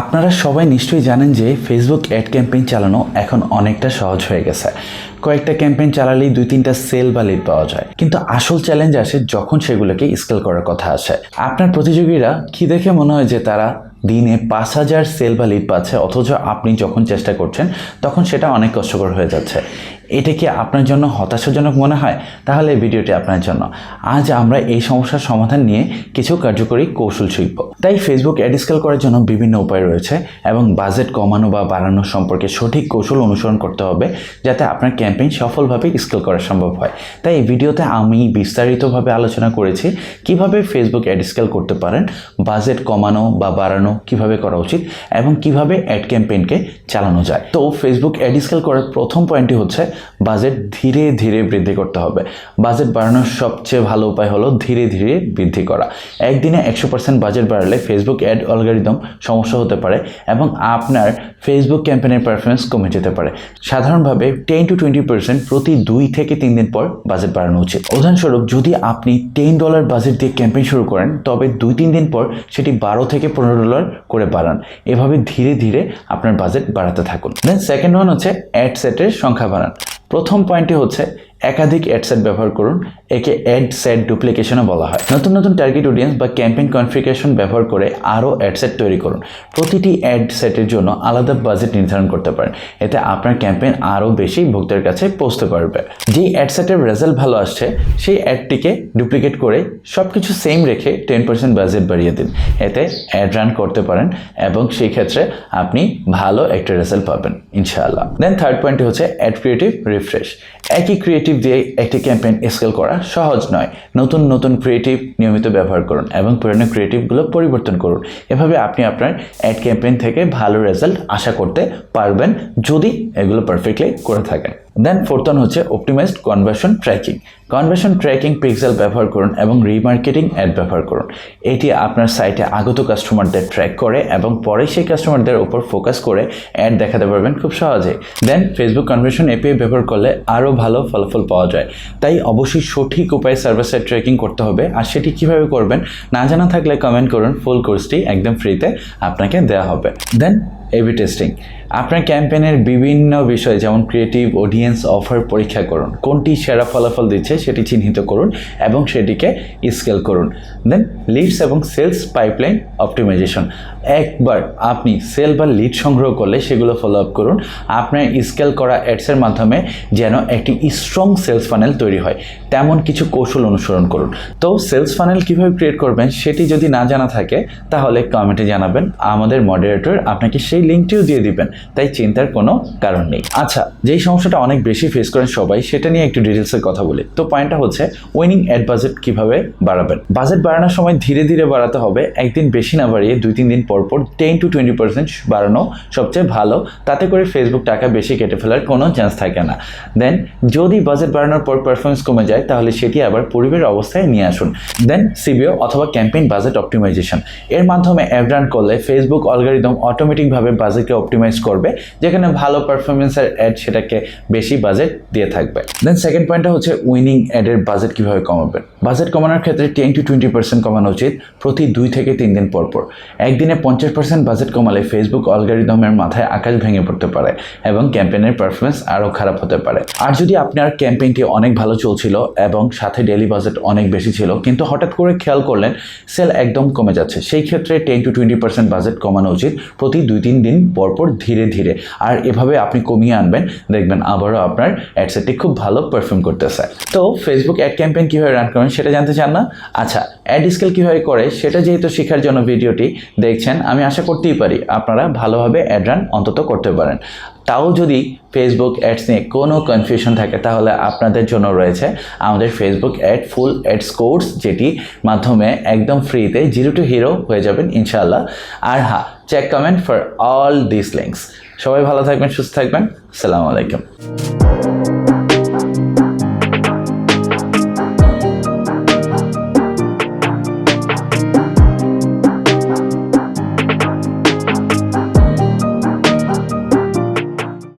আপনারা সবাই নিশ্চয়ই জানেন যে ফেসবুক অ্যাড ক্যাম্পেইন চালানো এখন অনেকটা সহজ হয়ে গেছে। কয়েকটা ক্যাম্পেইন চালালেই দুই তিনটা সেল বা লিড পাওয়া যায়। কিন্তু আসল চ্যালেঞ্জ আসে যখন সেগুলোকে স্কেল করার কথা আসে। আপনার প্রতিযোগীরা কি দেখে মনে হয় যে তারা দিনে পাঁচ হাজার সেল বা লিড পাচ্ছে? অথচ আপনি যখন চেষ্টা করছেন, তখন সেটা অনেক কষ্টকর হয়ে যাচ্ছে। এটা কি আপনার জন্য হতাশাজনক মনে হয়? তাহলে ভিডিওটি আপনার জন্য। আজ আমরা এই সমস্যার সমাধান নিয়ে কিছু কার্যকরী কৌশল শিখব। তাই ফেসবুক অ্যাড স্কেল করার জন্য বিভিন্ন উপায় রয়েছে এবং বাজেট কমানো বা বাড়ানো সম্পর্কে সঠিক কৌশল অনুসরণ করতে হবে যাতে আপনার ক্যাম্পেইন সফলভাবে স্কেল করা সম্ভব হয়। তাই এই ভিডিওতে আমি বিস্তারিতভাবে আলোচনা করেছি কীভাবে ফেসবুক অ্যাড স্কেল করতে পারেন বাজেট কমানো বা বাড়ানো কীভাবে করা উচিত এবং কীভাবে অ্যাড ক্যাম্পেইনকে চালানো যায়। তো ফেসবুক অ্যাড স্কেল করার প্রথম পয়েন্টটি হচ্ছে বাজেট ধীরে ধীরে বৃদ্ধি করতে হবে। বাজেট বাড়ানোর সবচেয়ে ভালো উপায় হলো ধীরে ধীরে বৃদ্ধি করা। একদিনে একশো পার্সেন্ট বাজেট বাড়ালে ফেসবুক অ্যাড অ্যালগরিদম সমস্যা হতে পারে এবং আপনার ফেসবুক ক্যাম্পেনের পারফরমেন্স কমে যেতে পারে। সাধারণভাবে টেন টু টোয়েন্টি পার্সেন্ট প্রতি দুই থেকে তিন দিন পর বাজেট বাড়ানো উচিত। উদাহরণস্বরূপ, যদি আপনি টেন ডলার বাজেট দিয়ে ক্যাম্পেইন শুরু করেন, তবে দুই তিন দিন পর সেটি বারো থেকে পনেরো ডলার করে বাড়ান। এভাবে ধীরে ধীরে আপনার বাজেট বাড়াতে থাকুন। দেন সেকেন্ড ওয়ান হচ্ছে অ্যাড সেটের সংখ্যা বাড়ান। প্রথম পয়েন্টটি হচ্ছে একাধিক অ্যাডসেট ব্যবহার করুন, একে অ্যাড সেট ডুপ্লিকেশনও বলা হয়। নতুন নতুন টার্গেট অডিয়েন্স বা ক্যাম্পেইন কনফিগারেশন ব্যবহার করে আরও অ্যাডসেট তৈরি করুন। প্রতিটি অ্যাড সেটের জন্য আলাদা বাজেট নির্ধারণ করতে পারেন। এতে আপনার ক্যাম্পেইন আরও বেশি ভোক্তার কাছে পৌঁছতে পারবে। যেই অ্যাডসেটের রেজাল্ট ভালো আসছে, সেই অ্যাডটিকে ডুপ্লিকেট করে সব কিছু সেম রেখে টেন পার্সেন্ট বাজেট বাড়িয়ে দিন। এতে অ্যাড রান করতে পারেন এবং সেই ক্ষেত্রে আপনি ভালো একটা রেজাল্ট পাবেন, ইনশাআল্লাহ। দেন থার্ড পয়েন্টটি হচ্ছে অ্যাড ক্রিয়েটিভ রিফ্রেশ একই ক্রিয়েটিভ দিয়ে একটি ক্যাম্পেইন স্কেল করা সহজ নয়। নতুন নতুন ক্রিয়েটিভ নিয়মিত ব্যবহার করুন এবং পুরনো ক্রিয়েটিভগুলো পরিবর্তন করুন। এভাবে আপনি আপনার অ্যাড ক্যাম্পেইন থেকে ভালো রেজাল্ট আশা করতে পারবেন যদি এগুলো পারফেক্টলি করে থাকেন। দেন ফোর্থ ওয়ান হচ্ছে optimized conversion tracking conversion tracking pixel ব্যবহার করুন এবং রিমার্কেটিং অ্যাড ব্যবহার করুন। এটি আপনার সাইটে আগত কাস্টমারদের ট্র্যাক করে এবং পরে সেই কাস্টমারদের উপর ফোকাস করে অ্যাড দেখাতে পারবেন খুব সহজেই দেন ফেসবুক কনভার্সন এপিআই ব্যবহার করলে আরও ভালো ফলাফল পাওয়া যায়। তাই অবশ্যই সঠিক উপায়ে সার্ভার সাইড ট্র্যাকিং করতে হবে। আর সেটি কীভাবে করবেন না জানা থাকলে কমেন্ট করুন। ফুল কোর্সটি একদম ফ্রিতে আপনাকে দেওয়া হবে। দেন এবি টেস্টিং আপনার ক্যাম্পেইনের বিভিন্ন বিষয়, যেমন ক্রিয়েটিভ অডিয়েন্স অফার পরীক্ষা করুন, কোনটি সেরা ফলাফল দিচ্ছে সেটি চিহ্নিত করুন এবং সেটিকে স্কেল করুন। দেন লিডস এবং সেলস পাইপলাইন অপটিমাইজেশন একবার আপনি সেল বা লিড সংগ্রহ করলে সেগুলো ফলো আপ করুন। আপনার স্কেল করা অ্যাডসের মাধ্যমে যেন একটি স্ট্রং সেলস ফানেল তৈরি হয়। তেমন কিছু কৌশল অনুসরণ করুন। তো সেলস ফানেল কীভাবে ক্রিয়েট করবেন সেটি যদি না জানা থাকে, তাহলে কমেন্টে জানাবেন। আমাদের মডারেটর আপনাকে সেই লিঙ্কটিও দিয়ে দিবেন। তাই চিন্তার কোনো কারণ নেই। আচ্ছা যেই সমস্যাটা অনেক বেশি ফেস করেন সবাই, সেটা নিয়ে একটু ডিটেলসের কথা বলি। তো পয়েন্টটা হচ্ছে উইনিং অ্যাড বাজেট কীভাবে বাড়াবেন? বাজেট বাড়ানোর সময় ধীরে ধীরে বাড়াতে হবে, একদিন বেশি না বাড়িয়ে দুই, তিন দিন পর পর টেন টু টোয়েন্টি পার্সেন্ট বাড়ানো সবচেয়ে ভালো। তাতে করে ফেসবুক টাকা বেশি কেটে ফেলার কোনো চান্স থাকে না। দেন যদি বাজেট বাড়ানোর পর পারফরমেন্স কমে যায়, তাহলে সেটি আবার পরিবের অবস্থায় নিয়ে আসুন। দেন সিবিও অথবা ক্যাম্পেইন বাজেট অপটিমাইজেশন এর মাধ্যমে অ্যাড রান করলে ফেসবুক অলগারিদম অটোমেটিকভাবে বাজেটকে অপটিমাইজ করবে, যেখানে ভালো পারফরমেন্সের অ্যাড সেটাকে বেশি বাজেট দিয়ে থাকবে। দেন সেকেন্ড পয়েন্টটা হচ্ছে উইনিং অ্যাডের বাজেট কীভাবে কমাবেন? বাজেট কমানোর ক্ষেত্রে টেন টু টোয়েন্টি পার্সেন্ট কমানো উচিত প্রতি দুই থেকে তিন দিন পর পর। একদিনে পঞ্চাশ পার্সেন্ট বাজেট কমালে ফেসবুক অলগারিদমের মাথায় আকাশ ভেঙে পড়তে পারে এবং ক্যাম্পেইনের পারফরমেন্স আরও খারাপ হতে পারে। আর যদি আপনার ক্যাম্পেইনটি অনেক ভালো চলছিল এবং সাথে ডেলি বাজেট অনেক বেশি ছিল, কিন্তু হঠাৎ করে খেয়াল করলেন সেল একদম কমে যাচ্ছে, সেই ক্ষেত্রে ten to twenty percent budget কমানো উচিত প্রতি দুই তিন দিন পর পর ধীরে ধীরে। আর এভাবে আপনি কমিয়ে আনবেন, দেখবেন আবারও আপনার অ্যাডসেটটি খুব ভালো পারফর্ম করতেছে। তো ফেসবুক অ্যাড ক্যাম্পেইন কীভাবে রান করেন সেটা জানতে চান না? আচ্ছা অ্যাড স্কেল কীভাবে করে সেটা যেহেতু শেখার জন্য ভিডিওটি দেখছেন, আমি আশা করতেই পারি আপনারা ভালোভাবে অ্যাড রান অন্তত করতে পারেন। তাও যদি ফেসবুক অ্যাডস নিয়ে কোনো কনফিউশন থাকে, তাহলে আপনাদের জন্য রয়েছে আমাদের Facebook ad full ads course যেটি মাধ্যমে একদম ফ্রিতে জিরো টু হিরো হয়ে যাবেন ইনশাল্লাহ আর হ্যাঁ check comment for all this links সবাই ভালো থাকবেন, সুস্থ থাকবেন। আসসালামু আলাইকুম।